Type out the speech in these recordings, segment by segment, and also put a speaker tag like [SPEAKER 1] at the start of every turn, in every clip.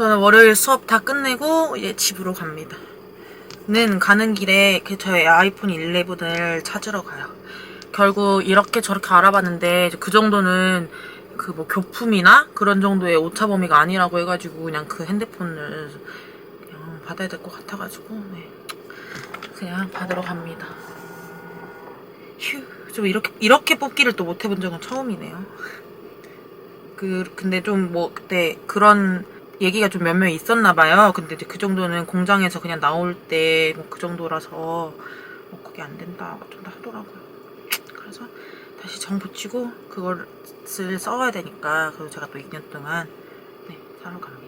[SPEAKER 1] 저는 월요일 수업 다 끝내고 이제 집으로 갑니다. 는 가는 길에 그 저의 아이폰 11을 찾으러 가요. 결국 이렇게 저렇게 알아봤는데 그 정도는 그 뭐 교품이나 그런 정도의 오차 범위가 아니라고 해가지고 그냥 그 핸드폰을 그냥 받아야 될 것 같아가지고 네. 그냥 받으러 갑니다. 휴, 좀 이렇게 이렇게 뽑기를 또 못 해본 적은 처음이네요. 그 근데 좀 뭐 그때 그런 얘기가 좀 몇 명 있었나 봐요. 근데 이제 그 정도는 공장에서 그냥 나올 때 뭐 그 정도라서 뭐 그게 안 된다 좀 하더라고요. 그래서 다시 정 붙이고 그것을 써야 되니까 그래서 제가 또 2년 동안 네, 사러 갑니다.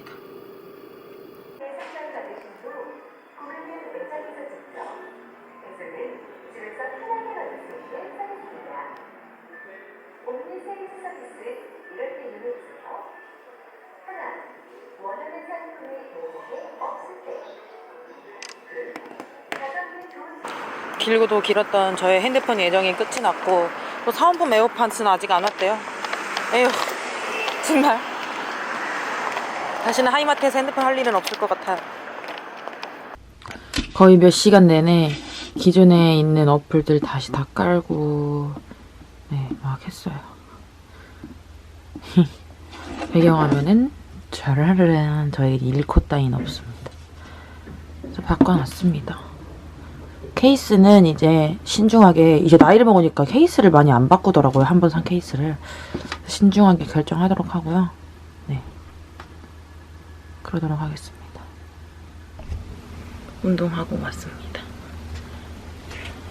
[SPEAKER 1] 길고도 길었던 저의 핸드폰 예정이 끝이 났고 또 사은품 에어팟은 아직 안 왔대요. 에휴 정말 다시는 하이마트에서 핸드폰 할 일은 없을 것 같아요. 거의 몇 시간 내내 기존에 있는 어플들 다시 다 깔고 네, 막 했어요. 배경화면은 짜라란 저에게 잃고 따윈 없습니다. 바꿔놨습니다. 케이스는 이제 신중하게 이제 나이를 먹으니까 케이스를 많이 안 바꾸더라고요. 한 번 산 케이스를 신중하게 결정하도록 하고요. 네, 그러도록 하겠습니다. 운동하고 왔습니다.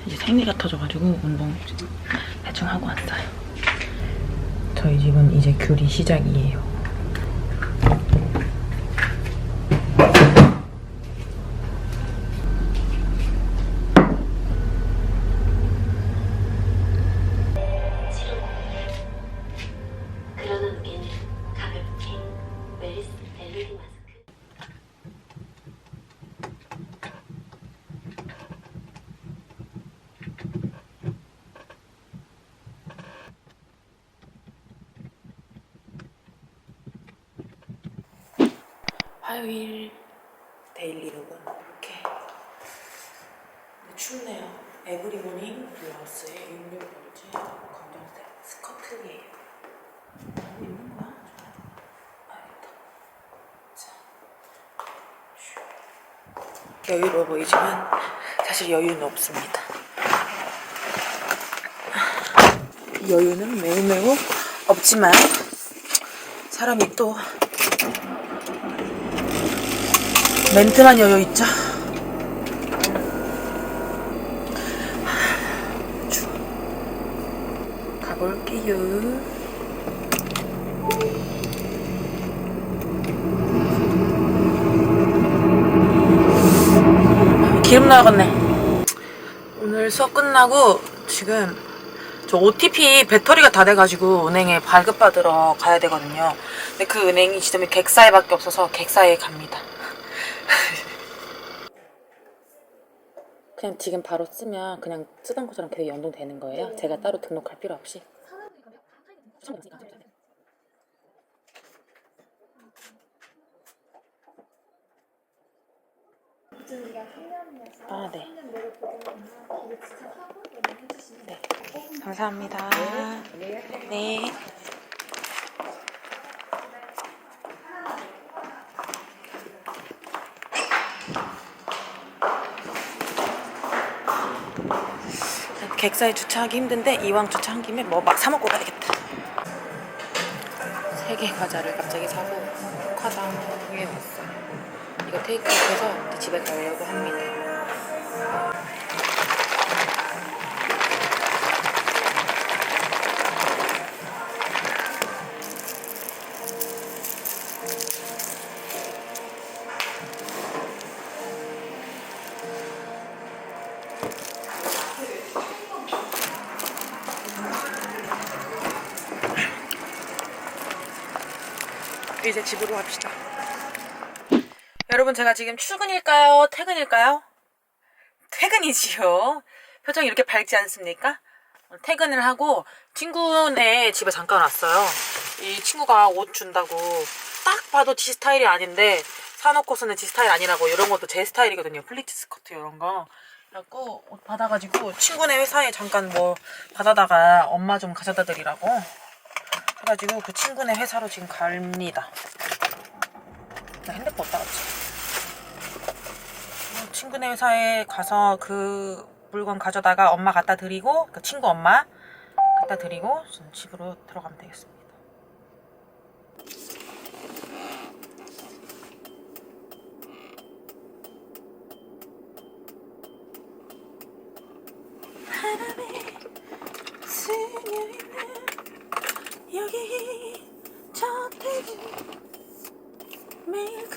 [SPEAKER 1] 이제 생리가 터져가지고 운동 대충 하고 왔어요. 저희 집은 이제 귤이 시작이에요.
[SPEAKER 2] 그런 안개는 가볍게 멜리스 LED 마스크
[SPEAKER 1] 화요일 데일리룩은 이렇게 근데 춥네요. 에브리모닝 블라우스에 66번째 검정색 스커트예요. 하고 있는 거야? 알겠다. 자, 슈. 여유로워 보이지만 사실 여유는 없습니다. 여유는 매우 매우 없지만 사람이 또 멘트만 여유 있죠. 가볼게요. 기름 나갔네. 오늘 수업 끝나고 지금 저 OTP 배터리가 다 돼가지고 은행에 발급받으러 가야 되거든요. 근데 그 은행이 지점이 객사에 밖에 없어서 객사에 갑니다. 그냥 지금 바로 쓰면 그냥 쓰던 것처럼 계속 연동되는 거예요. 제가 따로 등록할 필요 없이. 아, 네. 네. 감사합니다. 네. 객사에 주차하기 힘든데 이왕 주차한 김에 뭐 막 사먹고 가야겠다. 세 개 과자를 갑자기 사고 화장에 왔어요. 이거 테이크아웃해서 집에 가려고 합니다. 이제 집으로 갑시다. 여러분 제가 지금 출근일까요? 퇴근일까요? 퇴근이지요. 표정이 이렇게 밝지 않습니까? 어, 퇴근을 하고 친구네 집에 잠깐 왔어요. 이 친구가 옷 준다고 딱 봐도 지 스타일이 아닌데 사놓고서는 지 스타일 아니라고 이런 것도 제 스타일이거든요. 플리트 스커트 이런 거. 그래갖고 옷 받아가지고 친구네 회사에 잠깐 뭐 받아다가 엄마 좀 가져다 드리라고 해가지고 그 친구네 회사로 지금 갑니다. 나 핸드폰 어디다 갔지? 어, 친구네 회사에 가서 그 물건 가져다가 엄마 갖다 드리고 그 친구 엄마 갖다 드리고 집으로 들어가면 되겠습니다. 바람에 스며있는 여기 저택 매일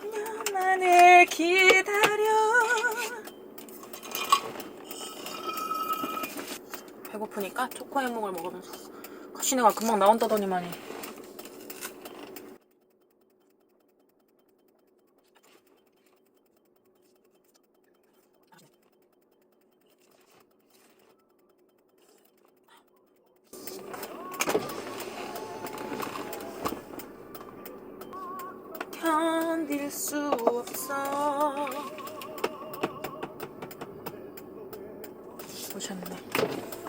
[SPEAKER 1] 그녀만을 기다려 배고프니까 초코 해먹을 먹으면서 가시네가 금방 나온다더니만이. 오셨네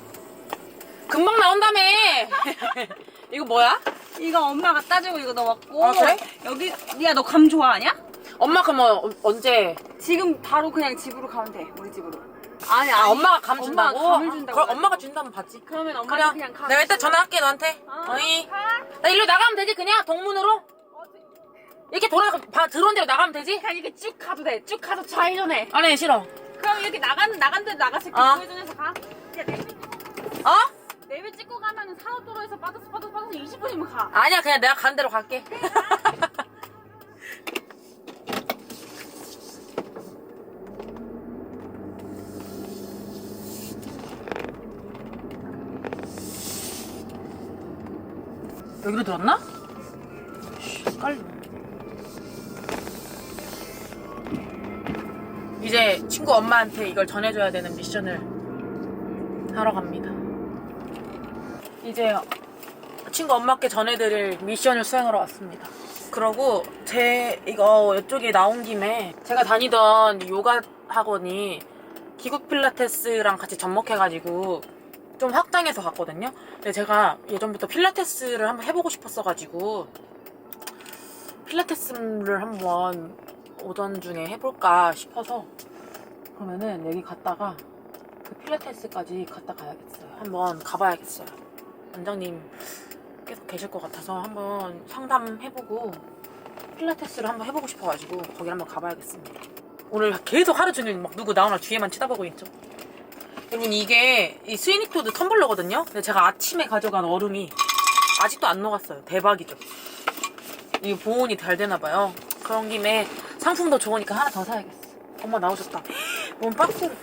[SPEAKER 1] 금방 나온다며. 이거 뭐야?
[SPEAKER 3] 이거 엄마가 따주고 이거 너 먹고.
[SPEAKER 1] 아, 그래?
[SPEAKER 3] 여기 야너 감 좋아하냐?
[SPEAKER 1] 엄마 그럼 어, 언제?
[SPEAKER 3] 지금 바로 그냥 집으로 가면 돼 우리 집으로. 아니
[SPEAKER 1] 아
[SPEAKER 3] 아니
[SPEAKER 1] 엄마가 감 준다고?
[SPEAKER 3] 엄마가 감을 준다고
[SPEAKER 1] 그럼 엄마가 준다면 받지?
[SPEAKER 3] 그러면 엄마
[SPEAKER 1] 그래
[SPEAKER 3] 그냥 가
[SPEAKER 1] 내가 일단 전화할게 너한테.
[SPEAKER 3] 어,
[SPEAKER 1] 어이. 나 일로 나가면 되지 그냥? 동문으로? 이렇게 돌아 봐 들어온 대로 나가면 되지?
[SPEAKER 3] 그냥 이렇게 쭉 가도 돼 쭉 가서 좌회전해
[SPEAKER 1] 아니 싫어.
[SPEAKER 3] 그럼 이렇게 나가는 나간 데로 나갔을 때
[SPEAKER 1] 어.
[SPEAKER 3] 좌회전해서 가.
[SPEAKER 1] 어?
[SPEAKER 3] 내비 찍고 가면은 산호도로에서 빠져서 빠져서 빠져서 20분이면 가.
[SPEAKER 1] 아니야 그냥 내가 간 대로 갈게. 여기로 들었나? 씨, 헷갈리네 이제 친구 엄마한테 이걸 전해줘야 되는 미션을 하러 갑니다 이제 친구 엄마께 전해드릴 미션을 수행하러 왔습니다. 그러고 제 이거 이쪽에 나온 김에 제가 다니던 요가 학원이 기구 필라테스랑 같이 접목해가지고 좀 확장해서 갔거든요. 근데 제가 예전부터 필라테스를 한번 해보고 싶었어가지고 필라테스를 한번 오전 중에 해볼까 싶어서 그러면은 여기 갔다가 그 필라테스까지 갔다 가야겠어요. 한번 가봐야겠어요. 원장님 계속 계실 것 같아서 한번 상담해보고 필라테스를 한번 해보고 싶어가지고 거기 한번 가봐야겠습니다. 오늘 계속 하루 종일 막 누구 나오나 뒤에만 쳐다보고 있죠. 여러분 이게 이 스위니토드 텀블러거든요. 근데 제가 아침에 가져간 얼음이 아직도 안 녹았어요. 대박이죠. 이게 보온이 잘 되나봐요. 그런 김에 상품도 좋으니까 하나 더 사야겠어. 엄마 나오셨다. 뭔 박스를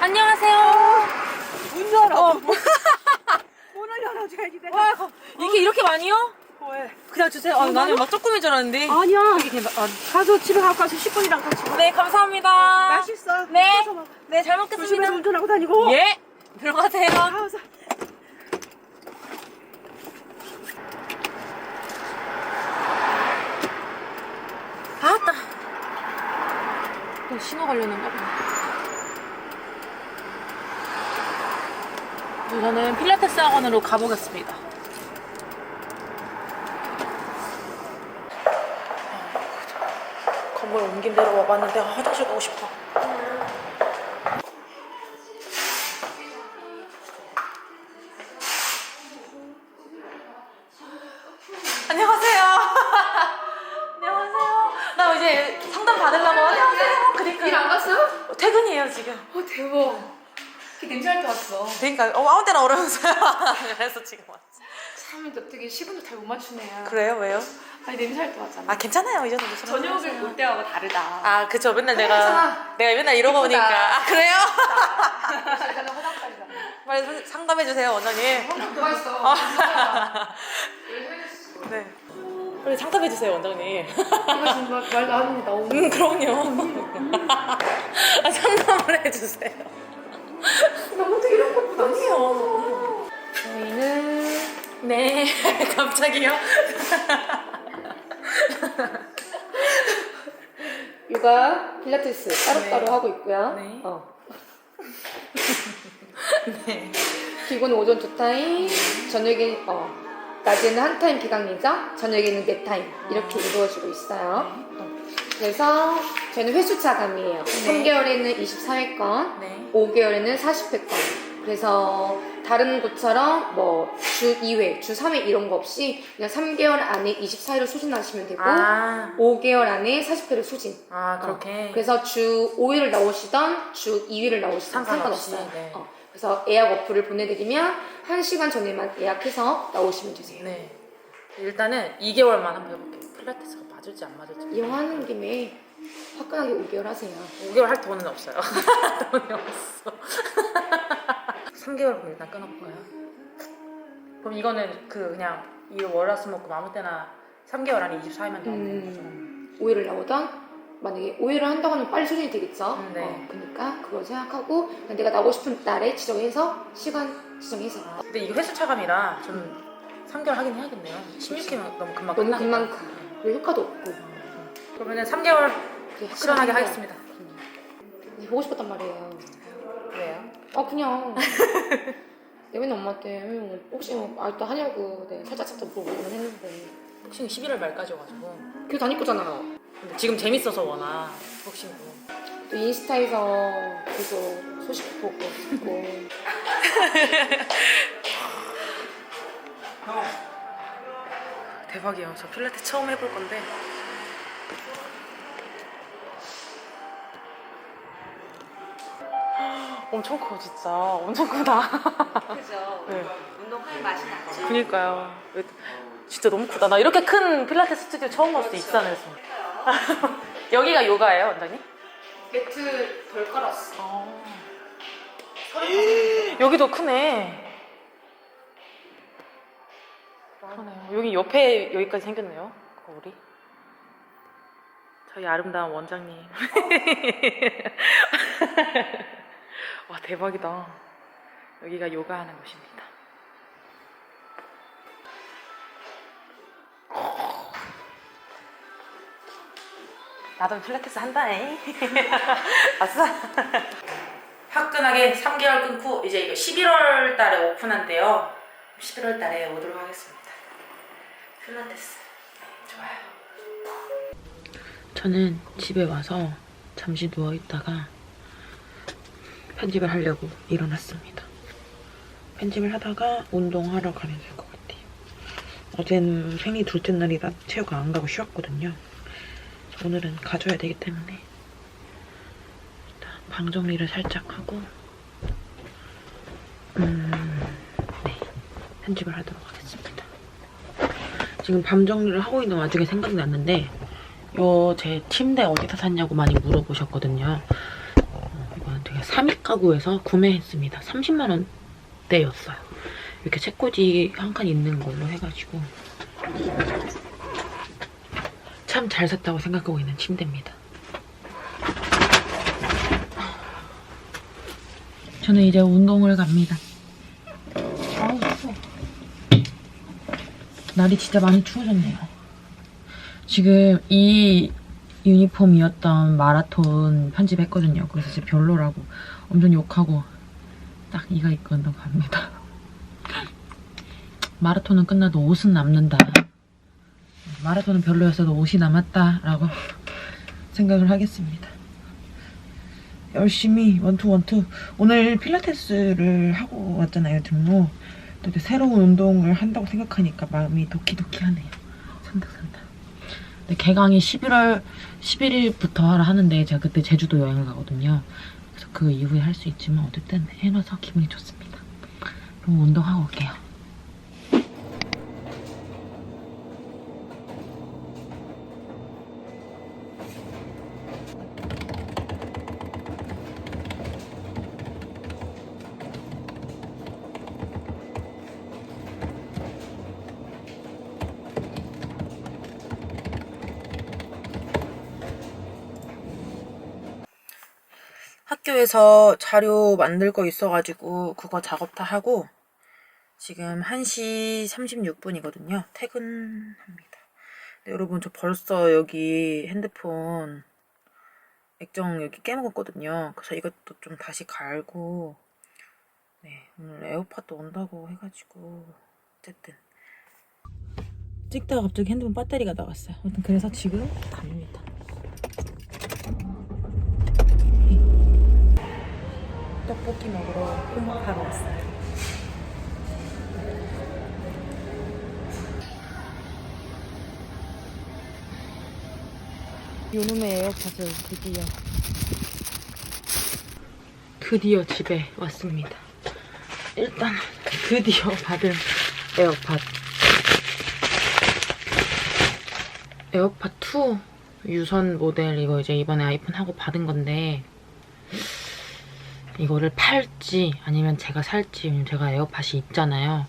[SPEAKER 1] 안녕하세요.
[SPEAKER 3] 문 열어
[SPEAKER 1] 어,
[SPEAKER 3] 문을 열어줘야지 내가
[SPEAKER 1] 와, 이게 이렇게 많이요?
[SPEAKER 3] 왜?
[SPEAKER 1] 그냥 주세요. 아, 나는 막 조금인 줄 알았는데.
[SPEAKER 3] 아니야
[SPEAKER 1] 이게 나- 아,
[SPEAKER 3] 가서 집에 갖고 와서 10분이랑 같이 먹어
[SPEAKER 1] 네, 감사합니다.
[SPEAKER 3] 맛있어
[SPEAKER 1] 네.
[SPEAKER 3] 먹어.
[SPEAKER 1] 네, 잘
[SPEAKER 3] 조심해서
[SPEAKER 1] 먹겠습니다.
[SPEAKER 3] 운전하고 다니고
[SPEAKER 1] 예. 들어가세요.
[SPEAKER 3] 가서
[SPEAKER 1] 아따. 또 신호 걸렸는가 봐. 저는 필라테스 학원으로 가보겠습니다. 건물 옮긴 데로 와봤는데 아, 화장실 가고 싶어. 안녕하세요. 안녕하세요. 나 이제 상담 받으려고 안녕하세요. 그러니까
[SPEAKER 4] 일안 갔어요?
[SPEAKER 1] 퇴근이에요 지금.
[SPEAKER 4] 어 대박. 그 냄새 할 때 왔어.
[SPEAKER 1] 그러니까 어, 아무 때나 오라면서요. 그래서 지금 왔지.
[SPEAKER 4] 사람이 어떻게 시간도 잘 못 맞추네요.
[SPEAKER 1] 그래요? 왜요?
[SPEAKER 4] 아니 냄새 할 때 왔잖아.
[SPEAKER 1] 아 괜찮아요 이 정도.
[SPEAKER 4] 저녁을 올 때하고 다르다.
[SPEAKER 1] 아 그쵸 맨날 내가. 내가 맨날 이러고
[SPEAKER 4] 예쁘다.
[SPEAKER 1] 오니까 아 그래요?
[SPEAKER 4] 약간 화장빨이잖아.
[SPEAKER 1] 빨리 상- 상담해 주세요 원장님.
[SPEAKER 4] 누가 했어?
[SPEAKER 1] 네. 빨리 상담해 주세요, 원장님.
[SPEAKER 4] 이거 지금 말, 말 나오는 게 나오는
[SPEAKER 1] 음, 그럼요. 아, 상담을 해주세요.
[SPEAKER 4] 나 어떻게 이런 것보다
[SPEAKER 1] 아니요.
[SPEAKER 4] 저희는
[SPEAKER 1] 네, 갑자기요?
[SPEAKER 4] 육아, 필라테스 따로따로
[SPEAKER 1] 네.
[SPEAKER 4] 하고 있고요.
[SPEAKER 1] 네.
[SPEAKER 4] 어.
[SPEAKER 1] 네.
[SPEAKER 4] 기본 오전 두 타임, 저녁에 어 낮에는 한 타임 기강 예정, 저녁에는 네 타임 이렇게 이루어지고 있어요. 어. 그래서 저희는 횟수 차감이에요. 3개월에는 24회권,
[SPEAKER 1] 네.
[SPEAKER 4] 5개월에는 40회권. 그래서 다른 곳처럼 뭐 주 2회, 주 3회 이런 거 없이 그냥 3개월 안에 24회를 수진하시면 되고
[SPEAKER 1] 아,
[SPEAKER 4] 5개월 안에 40회를 수진.
[SPEAKER 1] 아, 그렇게.
[SPEAKER 4] 어, 그래서 주 5일을 나오시던 주 2일을 나오시던
[SPEAKER 1] 상관없이,
[SPEAKER 4] 상관없어요.
[SPEAKER 1] 네.
[SPEAKER 4] 어, 그래서 예약 어플을 보내드리면 1시간 전에만 예약해서 나오시면 되세요.
[SPEAKER 1] 네. 일단은 2개월만 한번 해볼게요. 필라테스가 맞을지 안 맞을지.
[SPEAKER 4] 이용하는 김에 화끈하게 5개월 하세요.
[SPEAKER 1] 5개월 할 돈은 없어요. 돈이 없어. 3개월 그럼 일단 끊어볼까요? 그럼 이거는 그 그냥 이 월화수목금 아무 때나 3개월 안에 24일만 나오는 거죠?
[SPEAKER 4] 음, 5일을 나오던 만약에 5일을 한다고 하면 빨리 수준이 되겠죠?
[SPEAKER 1] 음, 네.
[SPEAKER 4] 어, 그러니까 그걸 생각하고 내가 나오고 싶은 날에 지정해서 시간 지정해서
[SPEAKER 1] 아, 근데 이게 횟수 차감이라 좀 3개월 하긴 해야겠네요. 16개면 너무 금방
[SPEAKER 4] 너무. 금방 효과도 없고
[SPEAKER 1] 그러면은 3개월
[SPEAKER 4] 그게
[SPEAKER 1] 실현하게 하겠습니다.
[SPEAKER 4] 거야. 보고 싶었단 말이에요.
[SPEAKER 1] 왜요?
[SPEAKER 4] 아 그냥 맨날 엄마한테 음, 혹시 뭐 아직도 하냐고 네, 살짝 살짝 물어보긴 했는데
[SPEAKER 1] 복싱 11월 말까지여가지고
[SPEAKER 4] 그게 다닐 거잖아
[SPEAKER 1] 근데 지금 재밌어서 워낙 복싱도
[SPEAKER 4] 또 인스타에서 계속 소식 보고 듣고
[SPEAKER 1] 대박이에요. 저 필라테 처음 해볼 건데. 엄청 커 진짜 엄청 크다.
[SPEAKER 5] 그죠?
[SPEAKER 1] 네.
[SPEAKER 5] 운동할 맛이 나죠.
[SPEAKER 1] 그니까요. 진짜 너무 크다. 나 이렇게 큰 필라테 스튜디오 처음 봤을 때 익산에서. 여기가 요가예요, 원장님?
[SPEAKER 4] 매트 덜 깔았어
[SPEAKER 1] 어. 여기도 크네. 그러네요. 여기 옆에 여기까지 생겼네요. 거울이. 저희 아름다운 원장님. 와 대박이다. 여기가 요가하는 곳입니다. 나도 필라테스 한다네. 아싸. 화끈하게 3개월 끊고 이제 이거 11월 달에 오픈한대요. 11월 달에 오도록 하겠습니다. 필라테스. 네, 좋아요. 저는 집에 와서 잠시 누워 있다가 편집을 하려고 일어났습니다. 편집을 하다가 운동하러 가면 될 것 같아요. 어제는 생리 둘째 날이라 체육 안 가고 쉬었거든요. 오늘은 가져야 되기 때문에 일단 방 정리를 살짝 하고 음, 네 편집을 하도록 하겠습니다. 지금 밤 정리를 하고 있는 와중에 생각이 났는데 요 제 침대 어디서 샀냐고 많이 물어보셨거든요. 어, 이건 되게 3일 가구에서 구매했습니다. 30만 원대였어요. 이렇게 책꽂이 한 칸 있는 걸로 해가지고 참 잘 샀다고 생각하고 있는 침대입니다. 저는 이제 운동을 갑니다. 아우, 추워. 날이 진짜 많이 추워졌네요. 지금 이 유니폼이었던 마라톤 편집했거든요. 그래서 진짜 별로라고 엄청 욕하고 딱 이가 입고 갑니다. 마라톤은 끝나도 옷은 남는다. 마라톤은 별로였어도 옷이 남았다라고 생각을 하겠습니다. 열심히 원투 원투 오늘 필라테스를 하고 왔잖아요 등록 또 이제 새로운 운동을 한다고 생각하니까 마음이 도키도키하네요. 산다산다 근데 개강이 11월 11일부터 하라 하는데 제가 그때 제주도 여행을 가거든요. 그래서 그 이후에 할 수 있지만 어쨌든 해놔서 기분이 좋습니다. 그럼 운동하고 올게요 학교에서 자료 만들 거 있어가지고 그거 작업 다 하고 지금 1시 36분이거든요. 퇴근합니다. 네, 여러분 저 벌써 여기 핸드폰 액정 여기 깨먹었거든요. 그래서 이것도 좀 다시 갈고 네 오늘 에어팟도 온다고 해가지고 어쨌든 찍다가 갑자기 핸드폰 배터리가 나갔어요. 아무튼 그래서 지금 갑니다. 떡볶이 먹으러 홍보하러 왔어요. 요놈의 에어팟을 드디어 드디어 집에 왔습니다. 일단 드디어 받은 에어팟 에어팟 2 유선 모델 이거 이제 이번에 아이폰 하고 받은 건데 이거를 팔지 아니면 제가 살지 제가 에어팟이 있잖아요.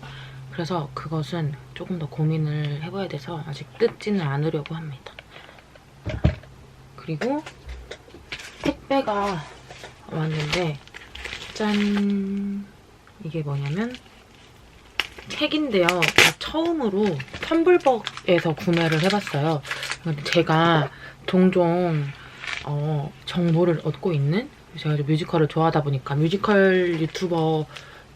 [SPEAKER 1] 그래서 그것은 조금 더 고민을 해봐야 돼서 아직 뜯지는 않으려고 합니다. 그리고 택배가 왔는데 짠 이게 뭐냐면 책인데요. 처음으로 텀블벅에서 구매를 해봤어요. 제가 종종 어, 정보를 얻고 있는 제가 뮤지컬을 좋아하다 보니까 뮤지컬 유튜버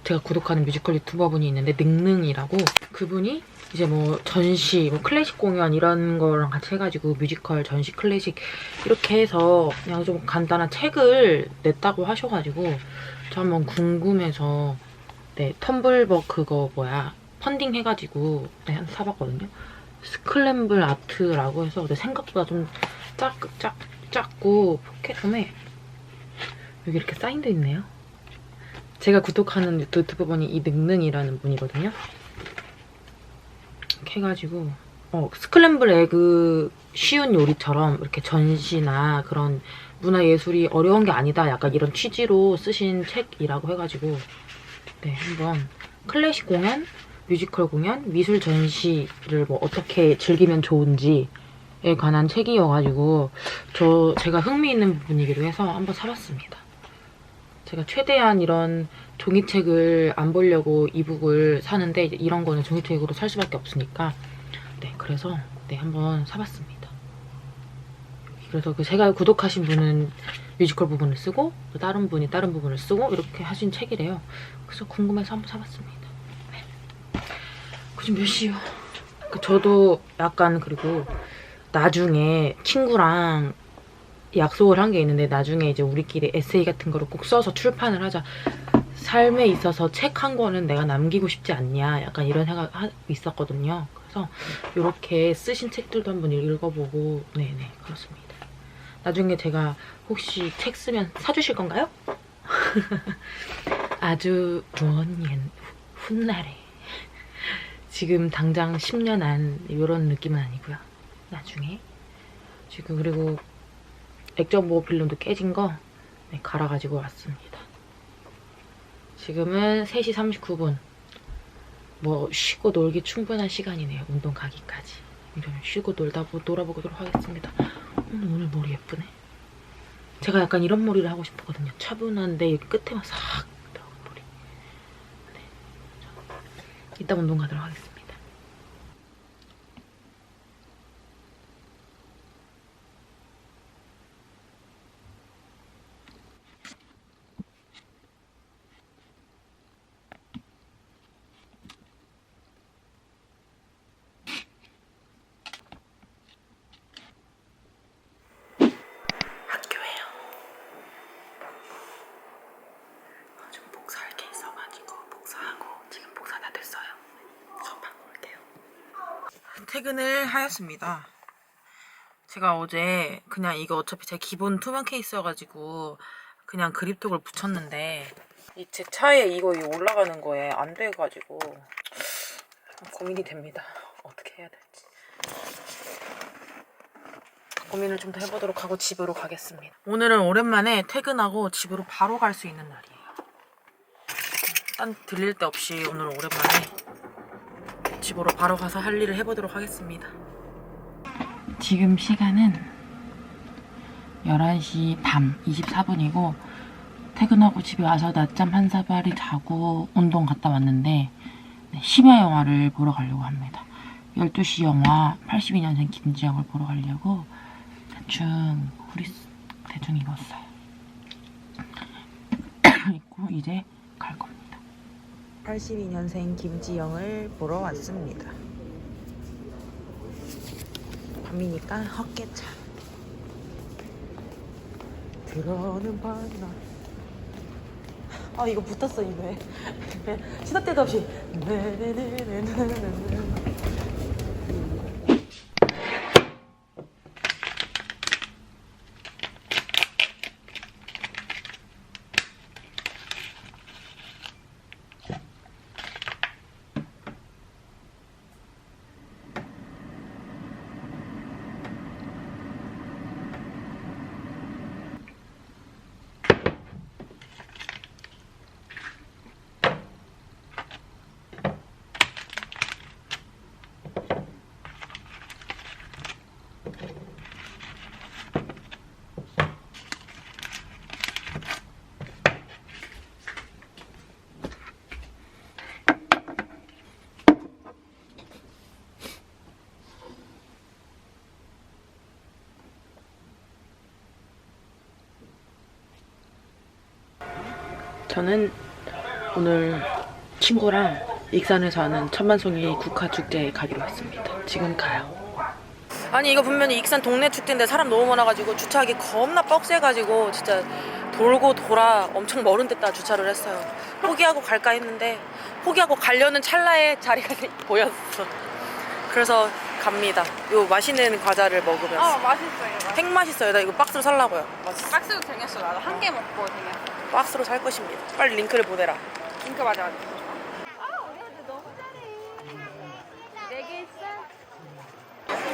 [SPEAKER 1] 제가 구독하는 뮤지컬 유튜버 분이 있는데 능능이라고 그분이 이제 뭐 전시, 뭐 클래식 공연 이런 거랑 같이 해가지고 뮤지컬, 전시, 클래식 이렇게 해서 그냥 좀 간단한 책을 냈다고 하셔가지고 저 한번 궁금해서 네 텀블벅 그거 뭐야 펀딩 해가지고 네, 한 사봤거든요. 스클램블 아트라고 해서 근데 생각보다 좀 작, 작, 작고 포켓홈에 여기 이렇게 사인도 있네요. 제가 구독하는 유튜브 분이 이 능능이라는 분이거든요. 이렇게 해가지고 어, 스크램블 에그 쉬운 요리처럼 이렇게 전시나 그런 문화예술이 어려운 게 아니다. 약간 이런 취지로 쓰신 책이라고 해가지고 네 한번 클래식 공연, 뮤지컬 공연, 미술 전시를 뭐 어떻게 즐기면 좋은지에 관한 책이어가지고 저 제가 흥미 있는 부분이기도 해서 한번 사봤습니다. 제가 최대한 이런 종이책을 안 보려고 이북을 사는데 이런 거는 종이책으로 살 수밖에 없으니까 네 그래서 네 한번 사봤습니다. 그래서 그 제가 구독하신 분은 뮤지컬 부분을 쓰고 또 다른 분이 다른 부분을 쓰고 이렇게 하신 책이래요. 그래서 궁금해서 한번 사봤습니다. 네. 그 지금 몇 시요? 그 저도 약간 그리고 나중에 친구랑 약속을 한 게 있는데 나중에 이제 우리끼리 에세이 같은 거를 꼭 써서 출판을 하자. 삶에 있어서 책 한 권은 내가 남기고 싶지 않냐. 약간 이런 생각 하- 있었거든요. 그래서 이렇게 쓰신 책들도 한번 읽어보고 네네 그렇습니다. 나중에 제가 혹시 책 쓰면 사주실 건가요? 아주 먼 옛, 훗날에 지금 당장 10년 안 이런 느낌은 아니고요. 나중에 지금 그리고 액정 보호 필름도 깨진 거 네, 갈아가지고 왔습니다. 지금은 3시 39분. 뭐 쉬고 놀기 충분한 시간이네요. 운동 가기까지. 좀 쉬고 놀다 보, 놀아보도록 하겠습니다. 오늘, 오늘 머리 예쁘네. 제가 약간 이런 머리를 하고 싶었거든요. 차분한데 끝에만 싹 들어간 머리. 네. 이따 운동 가도록 하겠습니다. 학교에요. 어, 좀 복사할 게 있어가지고 복사하고 지금 복사 다 됐어요. 수업 받고 올게요. 퇴근을 하였습니다. 제가 어제 그냥 이거 어차피 제 기본 투명 케이스여가지고 그냥 그립톡을 붙였는데 이 제 차에 이거 올라가는 거에 안 돼가지고 고민이 됩니다. 어떻게 해야 될지. 고민을 좀 더 해보도록 하고 집으로 가겠습니다. 오늘은 오랜만에 퇴근하고 집으로 바로 갈 수 있는 날이에요. 딴 들릴 데 없이 오늘 오랜만에 집으로 바로 가서 할 일을 해보도록 하겠습니다. 지금 시간은 11시 밤 24분이고 퇴근하고 집에 와서 낮잠 한 사발이 자고 운동 갔다 왔는데 네, 심야 영화를 보러 가려고 합니다. 12시 영화 82년생 김지영을 보러 가려고 대충 후리 대충 입었어요. 입고 이제. 82년생 김지영을 보러 왔습니다. 밤이니까 헛개차. 들어오는 바나. 아 이거 붙었어 입에. 시도 때도 없이. 네네네네네네. 저는 오늘 친구랑 익산에 사는 천만송이 국화축제에 가기로 했습니다. 지금 가요. 아니 이거 분명히 익산 동네 축제인데 사람 너무 많아가지고 주차하기 겁나 뻑세가지고 진짜 돌고 돌아 엄청 멀은 데다 주차를 했어요. 포기하고 갈까 했는데 포기하고 가려는 찰나에 자리가 보였어. 그래서 갑니다. 요 맛있는 과자를 먹으면서.
[SPEAKER 3] 아 맛있어요.
[SPEAKER 1] 핵 맛있어요. 나 이거 박스로 살라고요.
[SPEAKER 3] 박스도 쟁였어. 나도 한 개 먹고 쟁였어.
[SPEAKER 1] 박스로 살 것입니다. 빨리 링크를 보내라.
[SPEAKER 3] 링크 맞아 맞아.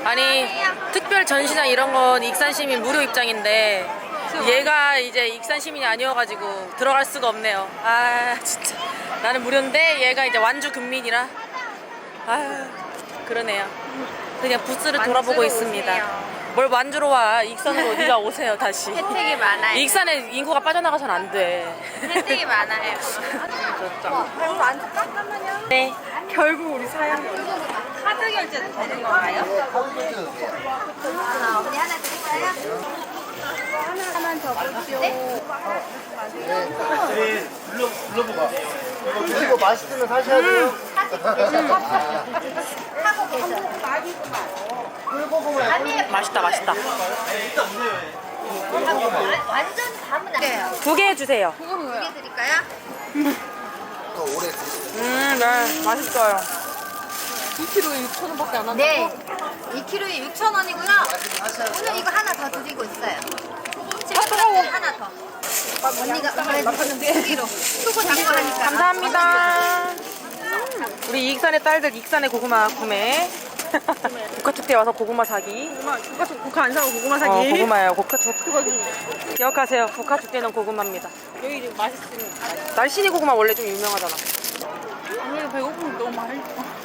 [SPEAKER 1] 아니 특별 전시장 이런 건 익산 시민 무료 입장인데 얘가 이제 익산 시민이 아니어가지고 들어갈 수가 없네요. 아 진짜 나는 무료인데 얘가 이제 완주 금민이라 아 그러네요. 그냥 부스를 돌아보고 있습니다. 뭘 완주로 와 익산으로 네가 오세요 다시.
[SPEAKER 3] 혜택이 많아요.
[SPEAKER 1] 익산에 인구가 빠져나가선 안 돼.
[SPEAKER 3] 혜택이 많아요.
[SPEAKER 1] 네.
[SPEAKER 3] 결국 우리 사야 카드 결제도 되는 건가요?
[SPEAKER 6] 어머니 하나 드릴까요? 하나만 더 볼게요.
[SPEAKER 7] 이거 맛있으면 사셔야 돼요.
[SPEAKER 6] 하고 계셔.
[SPEAKER 1] 맛있다 맛있다.
[SPEAKER 6] 완전 담은 안 돼요.
[SPEAKER 1] 두 개 해주세요.
[SPEAKER 6] 두개 드릴까요?
[SPEAKER 7] 더 오래 드시고.
[SPEAKER 1] 음, 네, 맛있어요.
[SPEAKER 6] 네. 2kg에 6,000원이고요. 오늘 이거 하나 더 드리고 있어요. 아, 하나 더. 언니가 두 개로 수고 잡고 하니까.
[SPEAKER 1] 감사합니다. 우리 익산의 딸들 익산의 고구마 구매. 국화축제 와서 고구마 사기.
[SPEAKER 3] 국화 국화 안 사고 고구마 사기.
[SPEAKER 1] 어, 고구마예요. 국화축제. 기억하세요. 국화축제는 고구마입니다.
[SPEAKER 3] 여기 좀 맛있으니까.
[SPEAKER 1] 날씬이 고구마 원래 좀 유명하잖아.
[SPEAKER 3] 오늘 배고프면 너무 맛있어.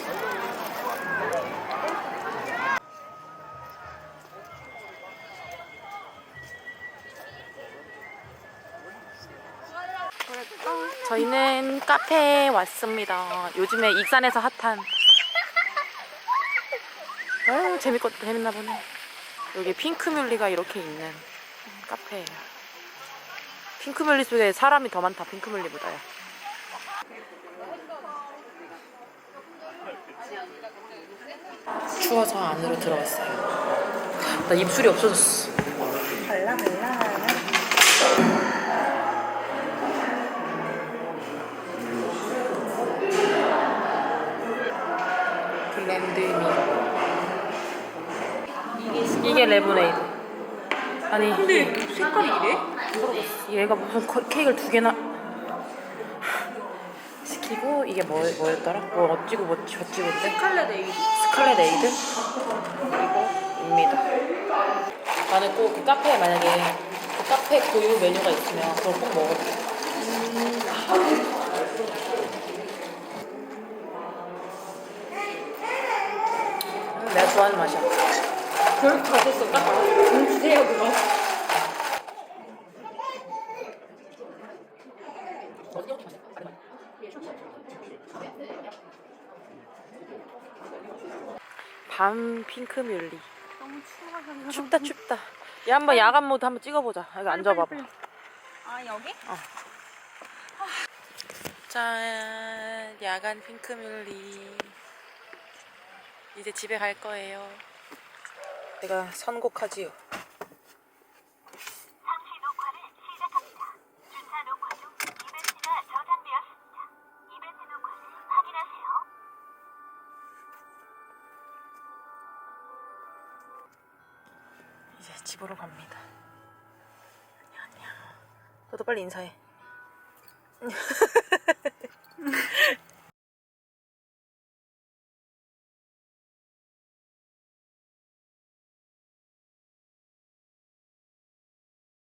[SPEAKER 1] 저희는 카페에 왔습니다. 요즘에 익산에서 핫한. 아유, 재밌겠, 재밌나 보네. 여기 핑크뮬리가 이렇게 있는 카페예요. 핑크뮬리 속에 사람이 더 많다, 핑크뮬리보다요. 추워서 안으로 들어왔어요. 나 입술이 없어졌어. 블 렌드미 이게 레모네이드 아니 근데 색깔이 이래? 얘가 무슨 커- 케이크를 두 개나 시키고 이게 뭐, 뭐였더라? 뭐 어찌고 뭐 저찌고인데? 스칼렛 에이드 스칼렛 에이드? 이거입니다 나는 꼭 그 카페에 만약에 그 카페 고유 메뉴가 있으면 그걸 꼭 먹어 내가 좋아하는 맛이야. 별 가졌어. 딱 봐. 주세요, 그럼. 밤 핑크뮬리.
[SPEAKER 3] 너무 추워.
[SPEAKER 1] 춥다 춥다. 야 한번 야간 모드 한번 찍어보자. 여기 앉아봐봐.
[SPEAKER 3] 아 여기? 어. 아.
[SPEAKER 1] 짠 야간 핑크뮬리. 이제 집에 갈 거예요. 내가 선곡하지요.
[SPEAKER 2] 상시 녹화를 시작합니다. 주차 녹화 중 이벤트가 저장되었습니다. 이벤트 녹화를 확인하세요.
[SPEAKER 1] 이제 집으로 갑니다. 안녕 안녕. 너도 빨리 인사해.